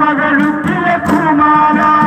மகளுக்கு குமாரா.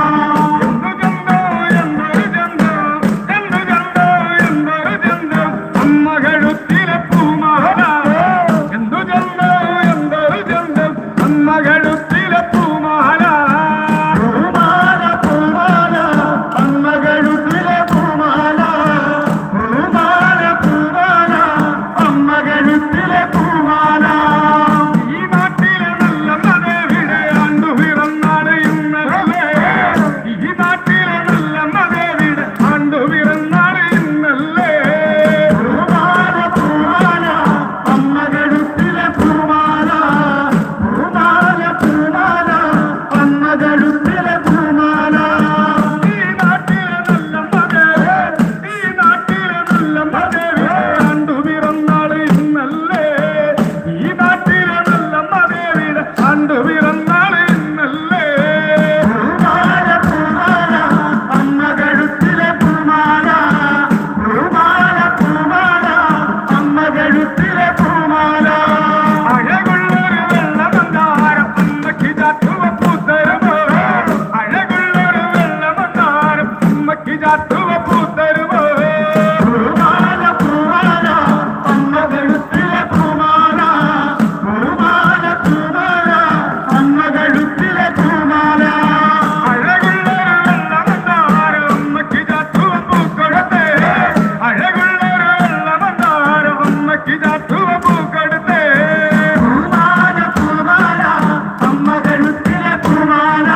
പൂക്കടുത്തേ അമ്മ കഴുത്തിലെ പൂമാല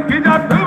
ਸਿੱਖ ਜੱਟ